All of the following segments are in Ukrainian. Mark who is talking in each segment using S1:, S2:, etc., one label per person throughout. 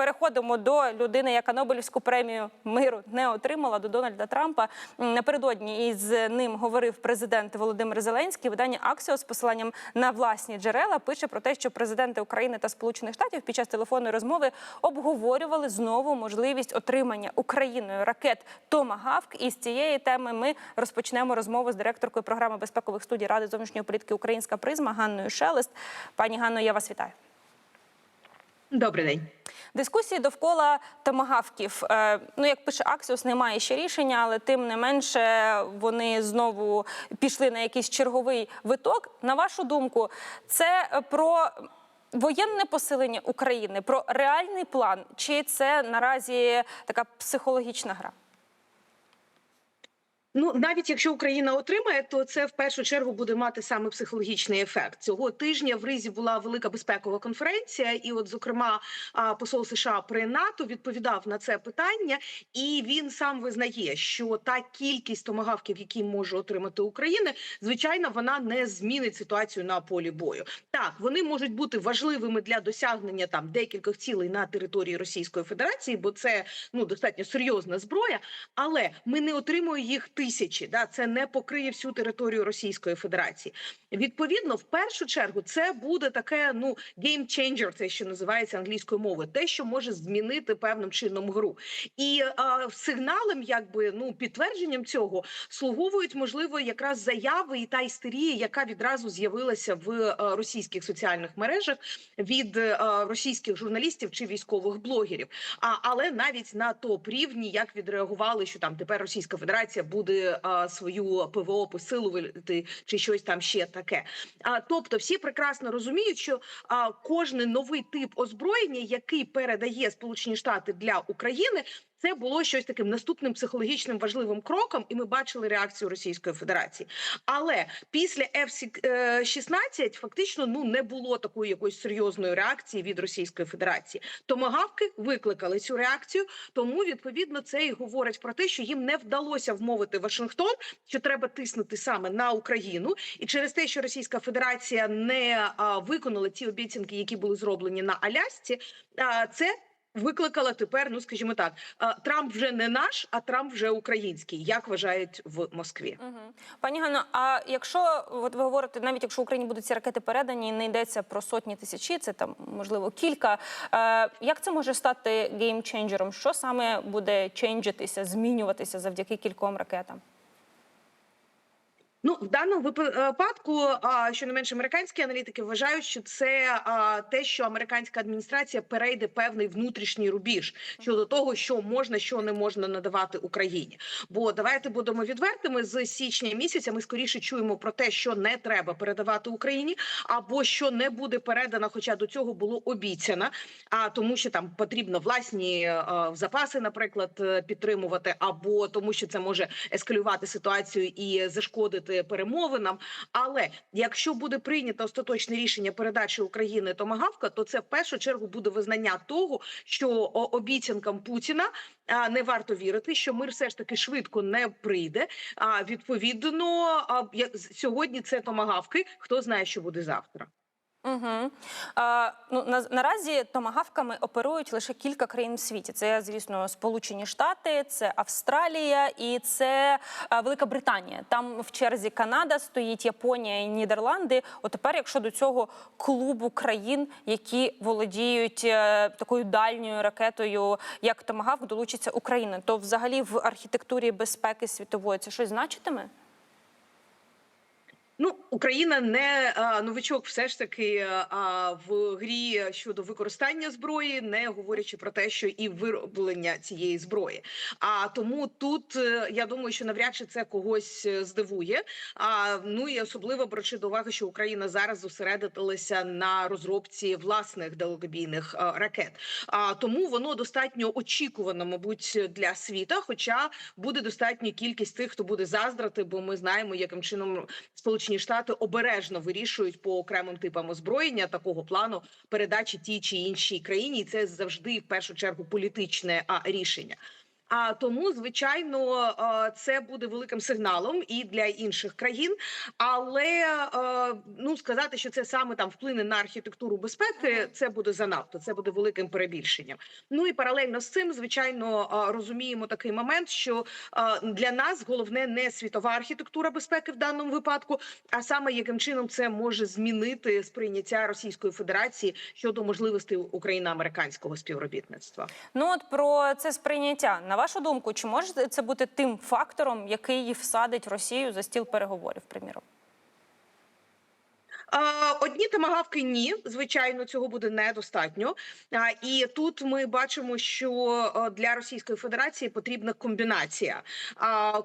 S1: Переходимо до людини, яка Нобелівську премію миру не отримала, до Дональда Трампа. Напередодні із ним говорив президент Володимир Зеленський. Видання Аксіо з посиланням на власні джерела пише про те, що президенти України та Сполучених Штатів під час телефонної розмови обговорювали знову можливість отримання Україною ракет Томагавк. І з цієї теми ми розпочнемо розмову з директоркою програми безпекових студій Ради зовнішньої політики Українська призма Ганною Шелест. Пані Ганно, я вас вітаю.
S2: Добрий день.
S1: Дискусії довкола томагавків. Е, Ну, як пише Аксіос, немає ще рішення, але тим не менше вони знову пішли на якийсь черговий виток. На вашу думку, це про воєнне посилення України, про реальний план, чи це наразі така психологічна гра?
S2: Ну навіть якщо Україна отримає, то це в першу чергу буде мати саме психологічний ефект. Цього тижня в Ризі була велика безпекова конференція, і, от, зокрема, посол США при НАТО відповідав на це питання, і він сам визнає, що та кількість томагавків, які може отримати Україна, звичайно, вона не змінить ситуацію на полі бою. Так, вони можуть бути важливими для досягнення там декількох цілей на території Російської Федерації, бо це ну достатньо серйозна зброя. Але ми не отримуємо їх тисячі. Да, це не покриє всю територію Російської Федерації. Відповідно, в першу чергу, це буде таке ну changer, це що називається англійською мовою, те, що може змінити певним чином гру. І а, сигналом, якби ну підтвердженням цього слуговують можливо якраз заяви і та істерія, яка відразу з'явилася в е, російських соціальних мережах від е, російських журналістів чи військових блогерів. А але навіть на топ рівні як відреагували, що там тепер Російська Федерація буде а, свою ПВО посилувати чи щось там ще таке. А тобто, всі прекрасно розуміють, що а, кожний новий тип озброєння, який передає Сполучені Штати для України. Це було щось таким наступним психологічним важливим кроком, і ми бачили реакцію Російської Федерації. Але після F-16 фактично ну не було такої якоїсь серйозної реакції від Російської Федерації. Томагавки викликали цю реакцію, тому відповідно це і говорить про те, що їм не вдалося вмовити Вашингтон, що треба тиснути саме на Україну, і через те, що Російська Федерація не виконала ті обіцянки, які були зроблені на Алясці, а, це. Викликала тепер, ну скажімо так, Трамп вже не наш, а Трамп вже український, як вважають в Москві.
S1: Угу. Пані Ганно, а якщо от ви говорите, навіть якщо Україні будуть ці ракети передані, не йдеться про сотні тисячі, це там можливо кілька. Е, як це може стати геймченджером? Що саме буде ченджитися, змінюватися завдяки кільком ракетам?
S2: Ну в даному випадку, а, що не менше американські аналітики вважають, що це те, що американська адміністрація перейде певний внутрішній рубіж щодо того, що можна, що не можна надавати Україні. Бо давайте будемо відвертими з січня місяця. Ми скоріше чуємо про те, що не треба передавати Україні, або що не буде передано, хоча до цього було обіцяно. А тому, що там потрібно власні е, запаси, наприклад, е, підтримувати, або тому, що це може ескалювати ситуацію і зашкодити перемовинам. Але якщо буде прийнято остаточне рішення передачі України Томагавка, то це в першу чергу буде визнання того, що обіцянкам Путіна не варто вірити, що мир все ж таки швидко не прийде. А відповідно, сьогодні це томагавки. Хто знає, що буде завтра.
S1: Угу. А, ну, на, наразі томагавками оперують лише кілька країн в світі. Це, звісно, Сполучені Штати, це Австралія і це а, Велика Британія. Там в черзі Канада стоїть Японія і Нідерланди. От тепер, якщо до цього клубу країн, які володіють е, такою дальньою ракетою, як Томагавк, долучиться Україна, то взагалі в архітектурі безпеки світової це щось значитиме?
S2: Ну, Україна не а, новичок, все ж таки а, в грі щодо використання зброї, не говорячи про те, що і вироблення цієї зброї. А тому тут е, я думаю, що навряд чи це когось е, здивує. А ну і особливо беручи до уваги, що Україна зараз зосередилася на розробці власних далекобійних а, ракет. А тому воно достатньо очікувано, мабуть, для світа. Хоча буде достатня кількість тих, хто буде заздрати, бо ми знаємо, яким чином Сполучені Штати обережно вирішують по окремим типам озброєння такого плану передачі тій чи іншій країні, і це завжди в першу чергу політичне рішення. А тому, звичайно, це буде великим сигналом і для інших країн. Але ну сказати, що це саме там вплине на архітектуру безпеки, це буде занадто. Це буде великим перебільшенням. Ну і паралельно з цим, звичайно, розуміємо такий момент, що для нас головне не світова архітектура безпеки в даному випадку, а саме яким чином це може змінити сприйняття Російської Федерації щодо можливостей україно-американського співробітництва.
S1: Ну от про це сприйняття. На вашу думку, чи може це бути тим фактором, який всадить Росію за стіл переговорів, приміром?
S2: Одні тамагавки ні, звичайно, цього буде недостатньо. І тут ми бачимо, що е, для Російської Федерації потрібна комбінація.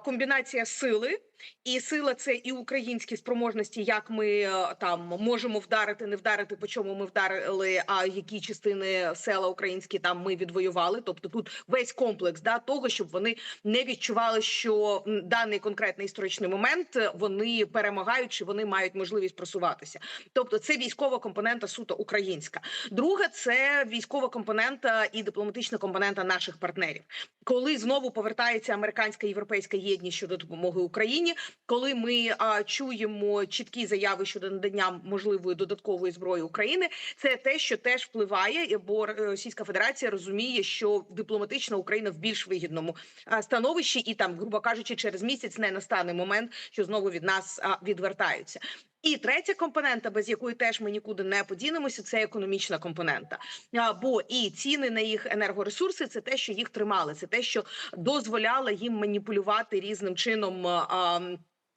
S2: Комбінація сили. І сила це і українські спроможності, як ми е, там можемо вдарити, не вдарити, по чому ми вдарили, а які частини села українські там ми відвоювали. Тобто тут весь комплекс да того, щоб вони не відчували, що даний конкретний історичний момент е, вони перемагають, чи вони мають можливість просуватися. Тобто, це військова компонента суто українська. Друге, це військова компонента і дипломатична компонента наших партнерів. Коли знову повертається американська європейська єдність щодо допомоги Україні, коли ми а, чуємо чіткі заяви щодо надання можливої додаткової зброї України, це те, що теж впливає, бо Російська Федерація розуміє, що дипломатична Україна в більш вигідному становищі, і там, грубо кажучи, через місяць не настане момент, що знову від нас відвертаються. І третя компонента, без якої теж ми нікуди не подінемося, це економічна компонента. Бо і ціни на їх енергоресурси це те, що їх тримали, це те, що дозволяло їм маніпулювати різним чином.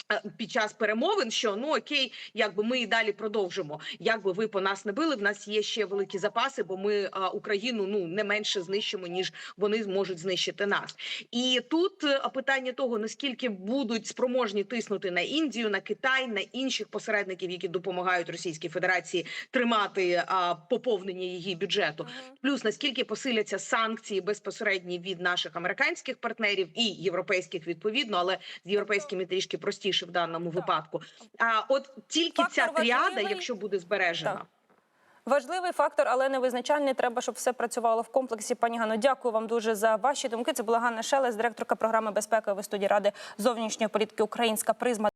S2: А, під час перемовин, що ну окей, якби ми і далі продовжимо. Якби ви по нас не били, в нас є ще великі запаси, бо ми а, Україну ну не менше знищимо, ніж вони зможуть знищити нас. І тут е, питання того наскільки будуть спроможні тиснути на Індію, на Китай, на інших посередників, які допомагають Російській Федерації тримати а, поповнення її бюджету. Плюс наскільки посиляться санкції безпосередні від наших американських партнерів і європейських відповідно, але з європейськими трішки простіше в даному випадку. А от тільки
S1: Фактор
S2: ця тріада,
S1: важливий.
S2: якщо буде збережена.
S1: Так. Важливий фактор, але не визначальний. Треба, щоб все працювало в комплексі. Пані Гано, дякую вам дуже за ваші думки. Це була Ганна Шелес, директорка програми безпеки в студії ради зовнішньої політики Українська призма.